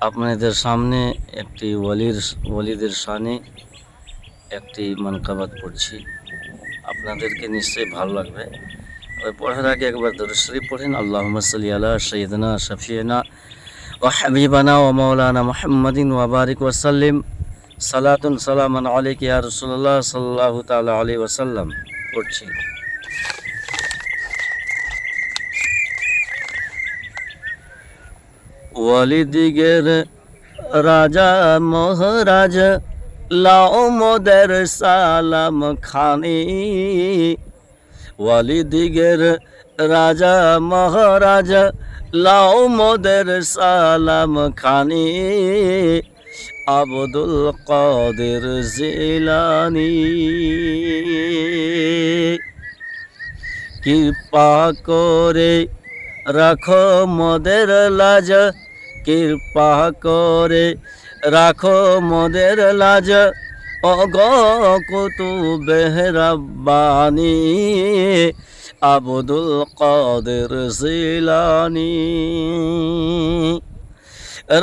আপনাদের সামনে একটি ওয়ালির ওয়ালিদের শানে একটি মানকাবাত পড়ছি। আপনাদেরকে নিশ্চয়ই ভালো লাগবে। পড়ার আগে একবার দরশ্রী পড়েন। আল্লাহ সাল্লি আলা সৈয়দনা শফিয়না ও হাবিবানা ও মৌলানা মোহাম্মদিন ওয়াবারিক ওয়াসাল্লিম সালাতুন সালামান আলিক ইয়া রসুল্লাহ সাল্লাহ তালা আলী ওয়াসাল্লাম পড়ছি। ওয়ালিদিগের রাজা মহারাজ, লাও মোদের সালাম খানি। ওয়ালিদিগের রাজা মহারাজ, লাও মোদের সালাম খানি। আবদুল কাদের জিলানি। কৃপা করে রাখো মদের লাজ, কৃপা করে। রাখো মদের লাজ, অগ কুতু বেহরাবানি আবদুল কাদের জিলানি।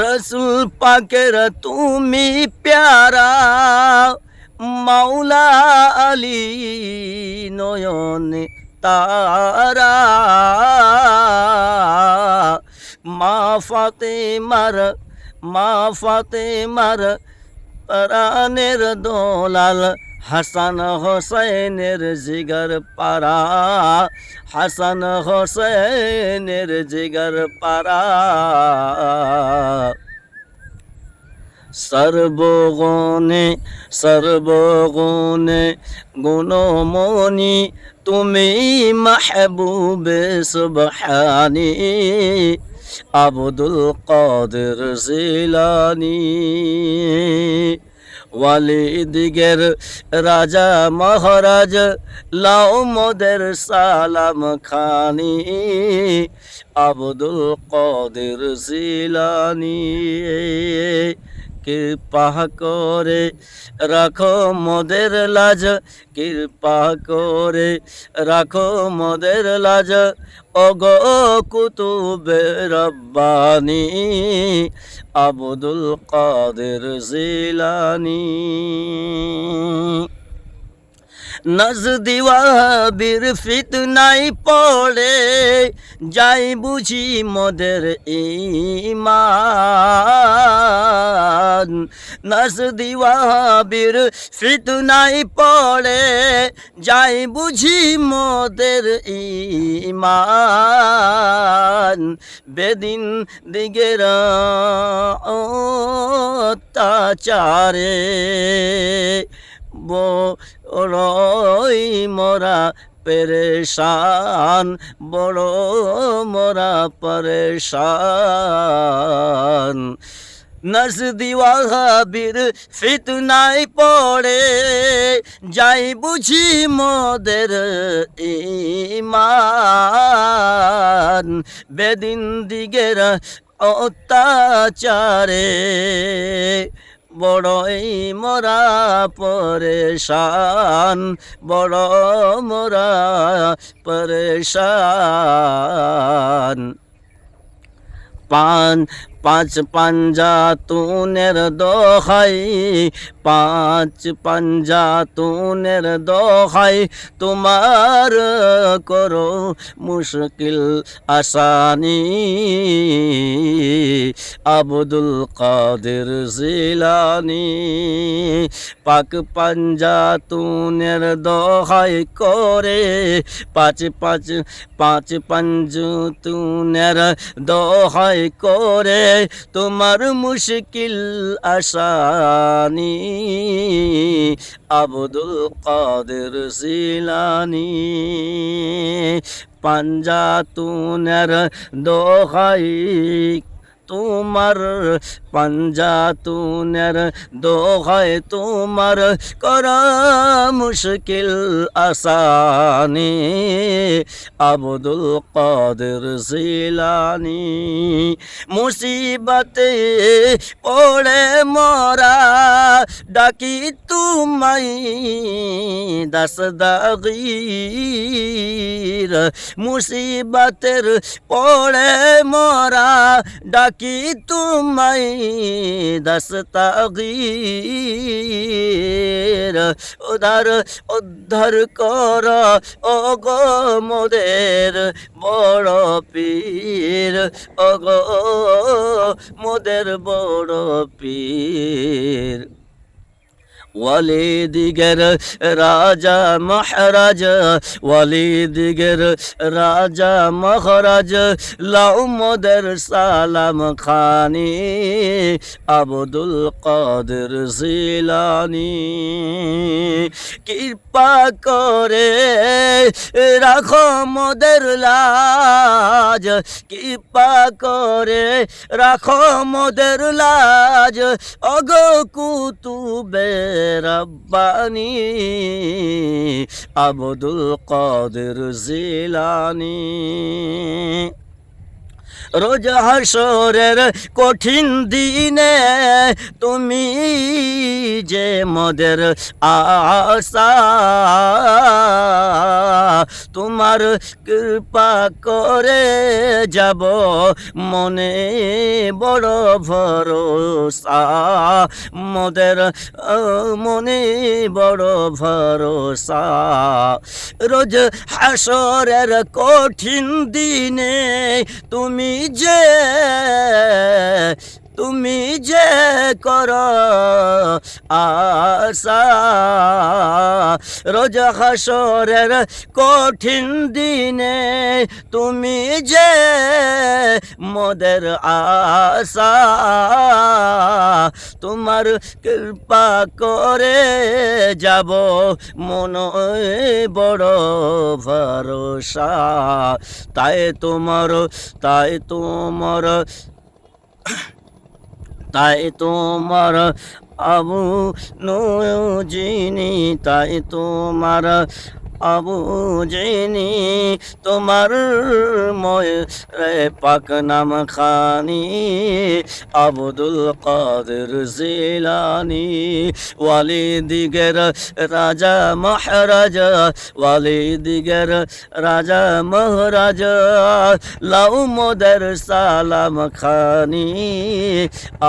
রসুল পাকের তুমি প্যারা, মাওলা আলী নয়নে তারা মা ফাতেমার মা ফাতেমার প্রাণের দোলাল হাসান হোসেনের জিগর পারা হাসান হোসেনের জিগর পারা সর্বগুণে সর্বগুণে গুণমণি তুমি মাহবুবে সুবহানি, আবদুল কাদের জিলানি। ওয়ালিদিগের রাজা মহারাজ, লাও মোদের সালাম খানি, আবদুল কাদের জিলানি। কৃপা করে রাখো মোদের লাজ, কৃপা করে রাখো মোদের লাজ। অগ কুতুবে রব্বানি আবদুল কাদের জিলানি। নজদিওয়া বীর ফিতনাই পড়ে, যাই বুঝি মোদের ইমান নজদিওয়া বীর ফিতনাই পড়ে, যাই বুঝি মোদের ইমান বেদিন দিগের অত্যাচারে বড়ই মরা পেরেশান বড় মরা পরেশান। নজদিওয়াহাবির ফিতনাই পড়ে, যাই বুঝি মোদের ইমান। বেদিন দিগের অত্যাচারে বড়ই মোরা পরেশান বড় মোরা পরেশান। পান পাঁচ পাঞ্জা তুনের দোহাই, পাঁচ পাঞ্জা তুনের দোহাই, তোমার করো মুশকিল আসানি। আবদুল কাদের জিলানি, পাক পাঞ্জা তুনের দোহাই করে, পাঁচ পাঁচ পাঁচ পাঞ্জ তুনের দোহাই করে। তোমার মুশকিল আসানি আবদুল কাদের জিলানি। পাঞ্জাতুনের দোহাই তোমার পাঞ্জাতুনের দোহায় তোমার করা মুশকিল আসানি। আবদুল কাদের জিলানি মুসিবতে পড়ে মরা, ডাকি তুমাই দাস দাগির। মুসিবতের পড়ে মরা, ডাকি কি তোমায় দস্তাগীর উদার উদ্ধার কর ও গো মোদের বড় পীর। ও গো মোদের বড় পীর। ওয়ালিদিগের রাজা মহারাজ, ওয়ালিদিগের রাজা মহারাজ লাউ মোদের সালাম খানি, আবদুল কাদের জিলানি। কৃপা করে রাখো মোদের লাজ কৃপা করে রাখো মোদের লাজ। অগো কুতুবে রব্বানি আবদুল কাদের জিলানি। রোজ হাসরের কঠিন দিনে তুমি যে মদের আশা, তোমার কৃপা করে যাব মনে বড় ভরসা। মদের, মনে বড় ভরসা। রোজ হাসরের কঠিন দিনে তুমি যে তুমি যে কর আশা, রোজ হাসরের কঠিন দিনে তুমি যে মদের আশা, তোমার কৃপা করে যাব মন বড় ভরসা। তাই তোমার তাই তোমার তাই তোমার আবু নজিনি তাই তোমার আবু জিনি, তোমার ময় পাক নাম খানি, আবদুল কাদের জিলানি, ওয়ালিদিগের রাজা মহারাজ, ওয়ালিদিগের রাজা মহারাজ, লাউ মোদের সালাম খানি,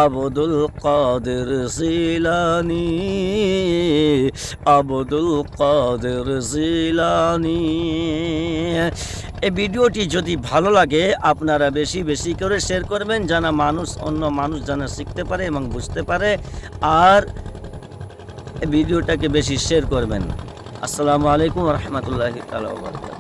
আবদুল কাদের জিলানি, আবদুল কাদের জিলানি এই ভিডিওটি যদি ভালো লাগে, আপনারা বেশি বেশি করে শেয়ার করবেন জানা মানুষ, অন্য মানুষ জানা শিখতে পারে এবং বুঝতে পারে। আর ভিডিওটাকে বেশি শেয়ার করবেন। আসসালামু আলাইকুম রহমতুল্লাহ তালা